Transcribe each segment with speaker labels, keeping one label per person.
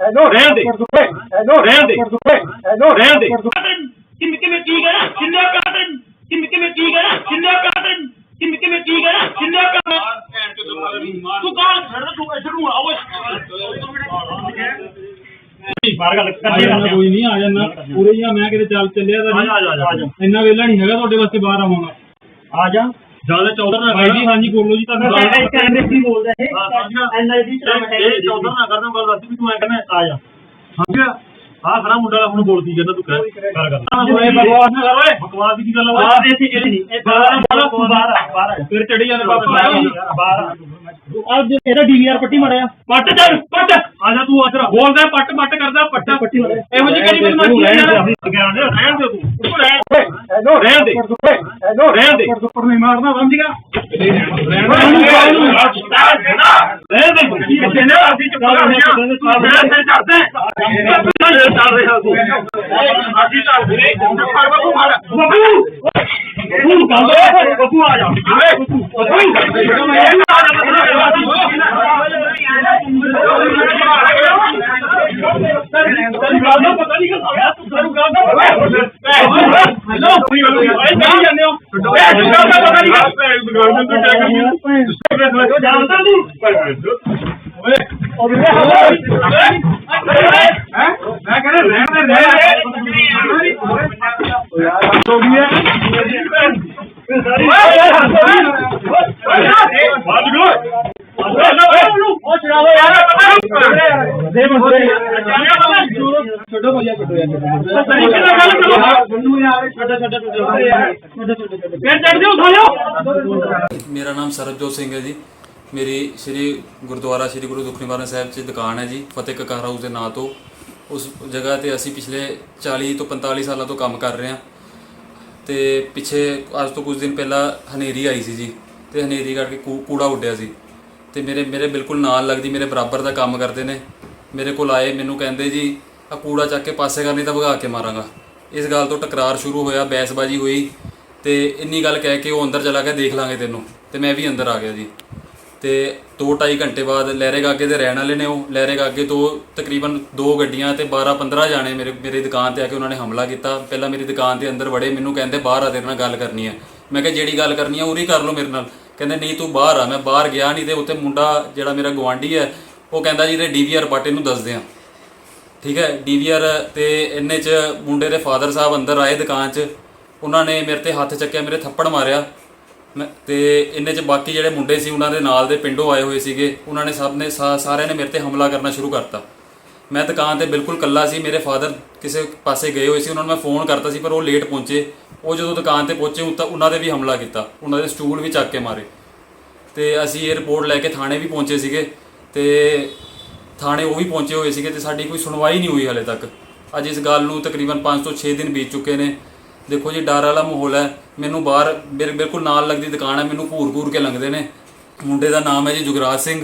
Speaker 1: ਰਹਿਣ ਦੇ। ਰਹਿਣ ਦੇ। ਰਹਿਣ ਦੇ।
Speaker 2: ਕੀ ਕਿੰਨੇ ਕੀ ਕਿੰਨੇ ਕੀ ਕਿੰਨੇ ਤੂੰ ਤੂੰ ਇੱਧਰ ਨੂੰ
Speaker 3: ਕੋਈ ਨਹੀਂ ਆ ਜਾਣਾ। ਪੂਰੇ ਹੀ ਆ ਮੈਂ ਕਿਤੇ ਚੱਲ ਚੱਲਿਆ ਤਾਂ
Speaker 1: ਆ ਜਾ, ਆ ਜਾ, ਆ ਜਾ।
Speaker 3: ਇੰਨਾ ਵੇਲਾ ਨਹੀਂ ਹੈਗਾ ਤੁਹਾਡੇ ਵਾਸਤੇ ਬਾਹਰ ਆਵਾਂਗਾ
Speaker 1: ਆ ਜਾ। ਜ਼ਿਆਦਾ ਚੌਧਰ ਨਾ
Speaker 3: ਹਾਂਜੀ ਹਾਂਜੀ ਬੋਲੋ ਜੀ ਤੁਹਾਨੂੰ
Speaker 2: ਬੋਲਦਾ
Speaker 1: ਹਾਂ,
Speaker 2: ਐਨਆਈਡੀ
Speaker 1: ਇਹ ਚੌਧਰ ਨਾ ਕਰਨ ਗੱਲ ਦੱਸ ਵੀ ਤੂੰ ਐ ਕਹਿੰਦਾ ਆ ਜਾ। ਸਮਝਿਆ ਆ ਖੜਾ ਮੁੰਡਾ ਹੁਣ ਬੋਲਦੀ ਜਾਂਦਾ ਤੂੰ ਕਰ।
Speaker 3: ਓਏ ਬਕਵਾਸ ਨਾ ਕਰ। ਓਏ
Speaker 1: ਬਕਵਾਸ ਦੀ ਕੀ ਗੱਲ ਆ
Speaker 2: ਬਾਹਰ ਦੇ ਜਿਹੜੀ ਨਹੀਂ ਇਹ
Speaker 1: ਬਾਹਰ
Speaker 2: ਬਾਹਰ
Speaker 1: ਬਾਹਰ ਬਾਹਰ।
Speaker 3: ਫਿਰ ਚੜੀ ਜਾਂਦੇ
Speaker 1: ਬਾਹਰ ਆ।
Speaker 2: ਅੱਜ ਇਹਦਾ ਡੀਵੀਆਰ ਪੱਟੀ ਮੜਿਆ
Speaker 1: ਪੱਟ ਚੱਲ ਪੱਟ। ਆ ਜਾ ਤੂੰ ਅਦਰ ਬੋਲਦਾ ਪੱਟ ਪੱਟ ਕਰਦਾ ਪੱਟਾ।
Speaker 2: ਪੱਟੀ ਮਾਰਿਆ।
Speaker 1: ਇਹੋ ਜਿਹੀ ਕਿਹੜੀ ਬਦਮਾਸ਼ੀ ਹੈ? ਯਾਰ ਰਹਿਣ ਦੇ ਰਹਿਣ ਦੇ ਤੂੰ। ਰਹਿਣ ਦੇ। ਰਹਿਣ ਦੇ। ਰਹਿਣ ਦੇ।
Speaker 3: ਉੱਪਰ ਨਹੀਂ ਮਾਰਨਾ ਸਮਝੀਗਾ
Speaker 1: ਰਹਿਣ ਦੇ। ਕਿੱਥੇ ਨੇ ਅਸੀਂ ਚੁੱਪ ਕਰ ਰਹੇ ਹਾਂ ਮੈਂ ਤੇ। ਚੱਲਦੇ ਚੱਲ ਰਿਹਾ ਤੂੰ। ਅਸੀਂ ਚੱਲਦੇ ਨੇ ਫੜ ਬੱਬੂ! ਬੱਬੂ ਗੱਲ ਬੱਬੂ ਆ ਜਾ। ਗੱਲ ਦਾ ਪਤਾ ਨਹੀਂ ਕਿ ਤੈਨੂੰ ਗੱਲ ਦਾ ਹੈਲੋ ਨਹੀਂ ਜਾਂਦੇ ਹੋ ਪਤਾ ਨਹੀਂ ਕਿ ਗੱਲ ਦਾ ਟੈਕ ਜਾਣਦਾ ਤੂੰ ਓਏ ਹੈ ਮੈਂ ਕਹਿੰਦਾ ਰਹਿਣ ਦੇ ਰਹਿਣ ਹੋ ਹੈ ਉਹ ਦੇ
Speaker 3: ਯਾਰ
Speaker 1: ਤਰੀਕੇ ਨਾਲ ਗੱਲ
Speaker 4: ਮੇਰਾ ਨਾਮ ਸਰਬਜੋਤ ਸਿੰਘ ਹੈ ਜੀ। ਮੇਰੀ ਸ੍ਰੀ ਗੁਰਦੁਆਰਾ ਸ੍ਰੀ ਗੁਰੂ ਦੁੱਖ ਨਿਵਾਰਨ ਸਾਹਿਬ 'ਚ ਦੁਕਾਨ ਹੈ ਜੀ ਫਤਿਹ ਕਕਾਰ ਹਾਊਸ ਦੇ ਨਾਂ ਤੋਂ। ਉਸ ਜਗ੍ਹਾ ਤੇ ਅਸੀਂ ਪਿਛਲੇ 40 ਤੋਂ 45 ਸਾਲਾਂ ਤੋਂ ਕੰਮ ਕਰ ਰਹੇ ਹਾਂ। ਤੇ ਪਿੱਛੇ ਅੱਜ ਤੋਂ ਕੁਝ ਦਿਨ ਪਹਿਲਾਂ ਹਨੇਰੀ ਆਈ ਸੀ ਜੀ, ਤੇ ਹਨੇਰੀ ਕਰਕੇ ਕੂ- ਕੂੜਾ ਉੱਡਿਆ ਸੀ। ਤੇ ਮੇਰੇ ਮੇਰੇ ਬਿਲਕੁਲ ਨਾਲ ਲੱਗਦੀ, ਮੇਰੇ ਬਰਾਬਰ ਦਾ ਕੰਮ ਕਰਦੇ ਨੇ। ਮੇਰੇ ਕੋਲ ਆਏ, ਮੈਨੂੰ ਕਹਿੰਦੇ ਜੀ ਆ ਕੂੜਾ ਚੱਕ ਕੇ ਪਾਸੇ ਕਰਨੀ ਤਾਂ ਭਗਾ ਕੇ ਮਾਰਾਂਗਾ। ਇਸ ਗੱਲ ਤੋਂ ਟਕਰਾਰ ਸ਼ੁਰੂ ਹੋਇਆ, ਬਹਿਸਬਾਜ਼ੀ ਹੋਈ ਤੇ ਇੰਨੀ ਗੱਲ ਕਹਿ ਕੇ ਉਹ ਅੰਦਰ ਚਲਾ ਗਿਆ, ਦੇਖ ਲਾਂਗੇ ਤੈਨੂੰ। ਤੇ ਮੈਂ ਵੀ ਅੰਦਰ ਆ ਗਿਆ ਜੀ। ਤੇ 2.5 ਘੰਟੇ ਬਾਅਦ ਲਹਿਰੇ ਗਾਗੇ ਦੇ ਰਹਿਣ ਵਾਲੇ ਨੇ ਉਹ। ਲਹਿਰੇ ਗਾਗੇ ਤੋਂ ਤਕਰੀਬਨ ਦੋ ਗੱਡੀਆਂ ਤੇ 12-15 ਜਾਣੇ ਮੇਰੇ, ਮੇਰੀ ਦੁਕਾਨ ਤੇ ਆ ਕੇ ਉਹਨਾਂ ਨੇ ਹਮਲਾ ਕੀਤਾ। ਪਹਿਲਾਂ ਮੇਰੀ ਦੁਕਾਨ ਦੇ ਅੰਦਰ ਵੜੇ, ਮੈਨੂੰ ਕਹਿੰਦੇ ਬਾਹਰ ਆ, ਤੇਰੇ ਨਾਲ ਗੱਲ ਕਰਨੀ ਹੈ। ਮੈਂ ਕਿਹਾ, ਜਿਹੜੀ ਗੱਲ ਕਰਨੀ ਹੈ ਉਰੀ ਕਰ ਲਓ ਮੇਰੇ ਨਾਲ। ਕਹਿੰਦੇ, ਨਹੀਂ, ਤੂੰ ਬਾਹਰ ਆ, ਮੈਂ ਬਾਹਰ ਗਿਆ ਨਹੀਂ ਤੇ ਉੱਥੇ ਮੁੰਡਾ ਜਿਹੜਾ ਮੇਰਾ ਗਵਾਂਢੀ ਹੈ, ਉਹ ਕਹਿੰਦਾ ਜੀ ਤੇ ਡੀਵੀਆਰ ਪਾਟੇ ਨੂੰ ਦੱਸਦੇ ਆ ਠੀਕ ਹੈ ਡੀਵੀਆਰ ਤੇ ਇੰਨੇ ਚ ਮੁੰਡੇ ਦੇ ਫਾਦਰ ਸਾਹਿਬ ਅੰਦਰ ਆਏ ਦੁਕਾਨ 'ਚ। ਉਹਨਾਂ ਨੇ ਮੇਰੇ ਤੇ ਹੱਥ ਚੱਕਿਆ, ਮੇਰੇ ਥੱਪੜ ਮਾਰਿਆ। ਮੈਂ ਤੇ ਇੰਨੇ ਚ ਬਾਕੀ ਜਿਹੜੇ ਮੁੰਡੇ ਸੀ, ਉਹਨਾਂ ਦੇ ਨਾਲ ਦੇ ਪਿੰਡੋਂ ਆਏ ਹੋਏ ਸੀਗੇ। ਉਹਨਾਂ ਨੇ ਸਭ ਨੇ ਸਾ- ਸਾਰਿਆਂ ਨੇ ਮੇਰੇ ਤੇ ਹਮਲਾ ਕਰਨਾ ਸ਼ੁਰੂ ਕਰਤਾ। ਮੈਂ ਦੁਕਾਨ ਤੇ ਬਿਲਕੁਲ ਕੱਲਾ ਸੀ, ਮੇਰੇ ਫਾਦਰ ਕਿਸੇ ਪਾਸੇ ਗਏ ਹੋਏ ਸੀ, ਉਹਨਾਂ ਨੂੰ ਮੈਂ ਫੋਨ ਕਰਤਾ ਸੀ, ਪਰ ਉਹ ਲੇਟ ਪਹੁੰਚੇ। ਉਹ ਜਦੋਂ ਦੁਕਾਨ ਤੇ ਪਹੁੰਚੇ ਉਹ ਤਾਂ ਉਹਨਾਂ ਦੇ ਵੀ ਹਮਲਾ ਕੀਤਾ। ਉਹਨਾਂ ਦੇ ਸਟੂਲ ਵੀ ਚੱਕ ਕੇ ਮਾਰੇ। ਤੇ ਅਸੀਂ ਇਹ ਰਿਪੋਰਟ ਲੈ ਕੇ ਥਾਣੇ ਵੀ ਪਹੁੰਚੇ ਸੀਗੇ। ਤੇ ਥਾਣੇ ਉਹ ਵੀ ਪਹੁੰਚੇ ਹੋਏ ਸੀਗੇ ਤੇ ਸਾਡੀ ਕੋਈ ਸੁਣਵਾਈ ਨਹੀਂ ਹੋਈ ਹਲੇ ਤੱਕ। ਅੱਜ ਇਸ ਗੱਲ ਨੂੰ ਤਕਰੀਬਨ 5 ਤੋਂ 6 ਦਿਨ ਬੀਤ ਚੁੱਕੇ ਨੇ। ਦੇਖੋ ਜੀ, ਡਰ ਵਾਲਾ ਮਾਹੌਲ ਹੈ। ਮੈਨੂੰ ਬਾਹਰ ਮੇਰੇ ਬਿਲਕੁਲ ਨਾਲ ਲੱਗਦੀ ਦੁਕਾਨ ਹੈ, ਮੈਨੂੰ ਘੂਰ-ਘੂਰ ਕੇ ਲੰਘਦੇ ਨੇ। ਮੁੰਡੇ ਦਾ ਨਾਮ ਹੈ ਜੀ ਜੁਗਰਾਜ ਸਿੰਘ,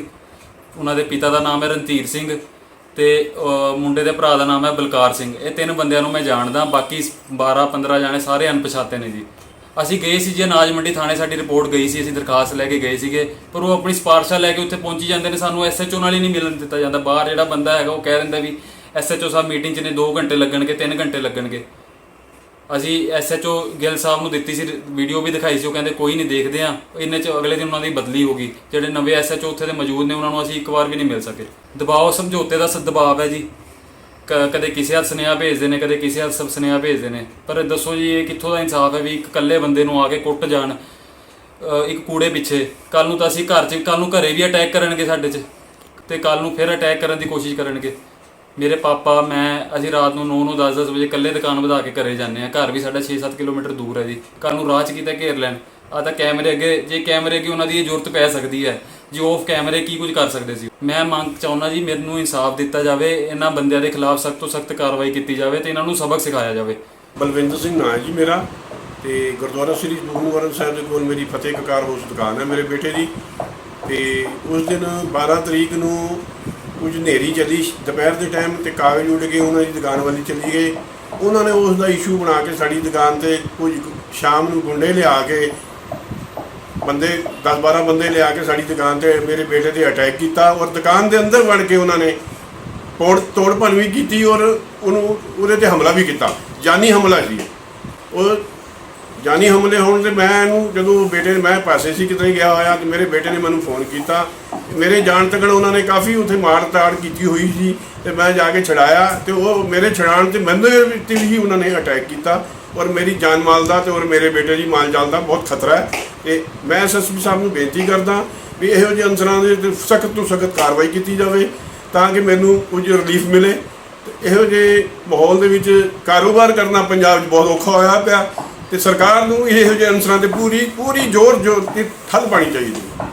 Speaker 4: ਉਹਨਾਂ ਦੇ ਪਿਤਾ ਦਾ ਨਾਮ ਹੈ ਰਣਧੀਰ ਸਿੰਘ ਤੇ ਮੁੰਡੇ ਦੇ ਭਰਾ ਦਾ ਨਾਮ ਹੈ ਬਲਕਾਰ ਸਿੰਘ। ਇਹ ਤਿੰਨ ਬੰਦਿਆਂ ਨੂੰ ਮੈਂ ਜਾਣਦਾ, ਬਾਕੀ 12 15 ਜਾਣੇ ਸਾਰੇ ਅਣਪਛਾਤੇ ਨੇ ਜੀ। ਅਸੀਂ ਗਏ ਸੀ ਜੀ ਅਨਾਜ ਮੰਡੀ ਥਾਣੇ, ਸਾਡੀ ਰਿਪੋਰਟ ਗਈ ਸੀ, ਅਸੀਂ ਦਰਖਾਸਤ ਲੈ ਕੇ ਗਏ ਸੀਗੇ, ਪਰ ਉਹ ਆਪਣੀ ਸਪਾਰਸ਼ਾ ਲੈ ਕੇ ਉੱਥੇ ਪਹੁੰਚੀ ਜਾਂਦੇ ਨੇ, ਸਾਨੂੰ ਐਸਐਚਓ ਨਾਲ ਹੀ ਨਹੀਂ ਮਿਲਣ ਦਿੱਤਾ ਜਾਂਦਾ। ਬਾਹਰ ਜਿਹੜਾ ਬੰਦਾ ਹੈਗਾ, ਉਹ ਕਹਿ ਦਿੰਦਾ ਵੀ ਐਸਐਚਓ ਸਾਹਿਬ ਮੀਟਿੰਗ 'ਚ ਨੇ 2 ਘੰਟੇ ਲੱਗਣਗੇ 3 ਘੰਟੇ ਲੱਗਣਗੇ। ਅਸੀਂ ਐਸਐਚਓ ਗਿੱਲ ਸਾਹਿਬ ਨੂੰ ਦਿੱਤੀ ਸੀ, ਵੀਡੀਓ ਵੀ ਦਿਖਾਈ ਸੀ, ਉਹ ਕਹਿੰਦੇ ਕੋਈ ਨਹੀਂ ਦੇਖਦੇ ਆ ਇੰਨੇ ਚ ਅਗਲੇ ਦਿਨ ਉਹਨਾਂ ਦੀ ਬਦਲੀ ਹੋ ਗਈ। ਜਿਹੜੇ ਨਵੇਂ ਐਸਐਚਓ ਉੱਥੇ ਦੇ ਮੌਜੂਦ ਨੇ, ਉਹਨਾਂ ਨੂੰ ਅਸੀਂ ਇੱਕ ਵਾਰ ਵੀ ਨਹੀਂ ਮਿਲ ਸਕੇ। ਦਬਾਅ ਸਮਝੌਤੇ ਦਾ ਸ, ਦਬਾਅ ਹੈ ਜੀ। ਕ- ਕਦੇ ਕਿਸੇ ਹੱਥ ਸੁਨੇਹਾ ਭੇਜਦੇ ਨੇ, ਕਦੇ ਕਿਸੇ ਹੱਥ ਸੁਨੇਹਾ ਭੇਜਦੇ ਨੇ। ਪਰ ਦੱਸੋ ਜੀ, ਇਹ ਕਿੱਥੋਂ ਦਾ ਇਨਸਾਫ ਹੈ ਵੀ ਇੱਕ ਇਕੱਲੇ ਬੰਦੇ ਨੂੰ ਆ ਕੇ ਕੁੱਟ ਜਾਣ ਇੱਕ ਕੂੜੇ ਪਿੱਛੇ? ਕੱਲ ਨੂੰ ਤਾਂ ਅਸੀਂ ਘਰ 'ਚ ਕੱਲ ਨੂੰ ਘਰੇ ਵੀ ਅਟੈਕ ਕਰਨਗੇ ਸਾਡੇ 'ਚ। ਤੇ ਕੱਲ ਨੂੰ ਫਿਰ ਅਟੈਕ ਕਰਨ ਦੀ ਕੋਸ਼ਿਸ਼ ਕਰਨਗੇ। ਮੇਰੇ ਪਾਪਾ, ਮੈਂ ਅਸੀਂ ਰਾਤ ਨੂੰ 9 ਨੂੰ 10 10 ਵਜੇ ਇਕੱਲੇ ਦੁਕਾਨ ਵਧਾ ਕੇ ਘਰੇ ਜਾਂਦੇ ਆ ਘਰ ਵੀ ਸਾਡਾ 6-7 ਕਿਲੋਮੀਟਰ ਦੂਰ ਹੈ ਜੀ। ਘਰ ਨੂੰ ਰਾਹ 'ਚ ਕਿਤੇ ਘੇਰ ਲੈਣ। ਆ ਤਾਂ ਕੈਮਰੇ ਅੱਗੇ, ਜੇ ਕੈਮਰੇ ਅੱਗੇ ਉਹਨਾਂ ਦੀ ਇਹ ਜ਼ਰੂਰਤ ਪੈ ਸਕਦੀ ਹੈ, ਜੀ ਆਫ ਕੈਮਰੇ ਕੀ ਕੁਝ ਕਰ ਸਕਦੇ ਸੀ। ਮੈਂ ਮੰਗ ਚਾਹੁੰਦਾ ਜੀ ਮੈਨੂੰ ਇਨਸਾਫ ਦਿੱਤਾ ਜਾਵੇ, ਇਹਨਾਂ ਬੰਦਿਆਂ ਦੇ ਖਿਲਾਫ ਸਖਤ ਤੋਂ ਸਖਤ ਕਾਰਵਾਈ ਕੀਤੀ ਜਾਵੇ ਤੇ ਇਹਨਾਂ ਨੂੰ ਸਬਕ ਸਿਖਾਇਆ ਜਾਵੇ।
Speaker 5: ਬਲਵਿੰਦਰ ਸਿੰਘ ਨਾਂ ਹੈ ਜੀ ਮੇਰਾ ਤੇ ਗੁਰਦੁਆਰਾ ਸ੍ਰੀ ਗੁਰੂਵਰਨ ਸਾਹਿਬ ਦੇ ਕੋਲ ਮੇਰੀ ਫਤਿਹ ਕਕਾਰ ਹਾਊਸ ਦੁਕਾਨ ਹੈ ਮੇਰੇ ਬੇਟੇ ਦੀ। ਤੇ ਉਸ ਦਿਨ 12 ਤਰੀਕ ਨੂੰ ਕੁਝ ਹਨੇਰੀ ਚੱਲੀ ਦੁਪਹਿਰ ਦੇ ਟਾਈਮ ਤੇ ਕਾਗਜ਼ ਉੱਡ ਕੇ ਉਹਨਾਂ ਦੀ ਦੁਕਾਨ ਵਾਲੀ ਚਲੀ ਗਏ। ਉਹਨਾਂ ਨੇ ਉਸ ਦਾ ਇਸ਼ੂ ਬਣਾ ਕੇ ਸਾਡੀ ਦੁਕਾਨ ਤੇ ਕੁਝ ਸ਼ਾਮ ਨੂੰ ਗੁੰਡੇ ਲਿਆ ਕੇ ਬੰਦੇ 10-12 ਬੰਦੇ ਲਿਆ ਕੇ ਸਾਡੀ ਦੁਕਾਨ ਤੇ ਮੇਰੇ ਬੇਟੇ ਤੇ ਅਟੈਕ ਕੀਤਾ ਔਰ ਦੁਕਾਨ ਦੇ ਅੰਦਰ ਵੜ ਕੇ ਉਹਨਾਂ ਨੇ ਤੋੜ ਤੋੜ ਭੰਨ ਵੀ ਕੀਤੀ ਔਰ ਉਹਨੂੰ, ਉਹਦੇ ਤੇ ਹਮਲਾ ਵੀ ਕੀਤਾ। ਜਾਨੀ ਹਮਲਾ ਸੀ। ਉਹ ਜਾਨੀ ਹਮਲੇ ਹੋਣ ਤੇ ਮੈਂ ਇਹਨੂੰ, ਜਦੋਂ ਬੇਟੇ ਮੈਂ ਪਾਸੇ ਸੀ ਕਿਤੇ ਗਿਆ ਹੋਇਆ ਤੇ ਮੇਰੇ ਬੇਟੇ ਨੇ ਮੈਨੂੰ ਫੋਨ ਕੀਤਾ। ਮੇਰੇ ਜਾਣ ਤੱਕ ਉਹਨਾਂ ਨੇ ਕਾਫੀ ਉੱਥੇ ਮਾਰ ਤਾੜ ਕੀਤੀ ਹੋਈ ਸੀ ਤੇ ਮੈਂ ਜਾ ਕੇ ਛਡਾਇਆ ਤੇ ਉਹ ਮੇਰੇ ਛਡਾਣ ਤੇ ਮੈਨੂੰ ਤੇ ਹੀ ਉਹਨਾਂ ਨੇ ਅਟੈਕ ਕੀਤਾ ਔਰ ਮੇਰੀ ਜਾਨ ਮਾਲ ਦਾ ਤੇ ਔਰ ਮੇਰੇ ਬੇਟੇ ਦੀ ਮਾਲ ਜਾਲ ਦਾ ਬਹੁਤ ਖਤਰਾ ਹੈ। ਤੇ ਮੈਂ ਐਸਐਸਪੀ ਸਾਹਿਬ ਨੂੰ ਬੇਨਤੀ ਕਰਦਾ ਵੀ ਇਹੋ ਜਿਹੇ ਅਨਸਰਾਂ ਦੇ ਸਖਤ ਤੋਂ ਸਖਤ ਕਾਰਵਾਈ ਕੀਤੀ ਜਾਵੇ ਤਾਂ ਕਿ ਮੈਨੂੰ ਕੁਝ ਰਿਲੀਫ ਮਿਲੇ। ਤੇ ਇਹੋ ਜਿਹੇ ਮਾਹੌਲ ਦੇ ਵਿੱਚ ਕਾਰੋਬਾਰ ਕਰਨਾ ਪੰਜਾਬ 'ਚ ਬਹੁਤ ਔਖਾ ਹੋਇਆ ਪਿਆ ਤੇ ਸਰਕਾਰ ਨੂੰ ਇਹੋ ਜਿਹੇ ਅਨਸਰਾਂ ਤੇ ਪੂਰੀ ਪੂਰੀ ਜ਼ੋਰ ਜ਼ੋਰ 'ਤੇ ਠੱਲ ਪਾਣੀ ਚਾਹੀਦੀ ਹੈ।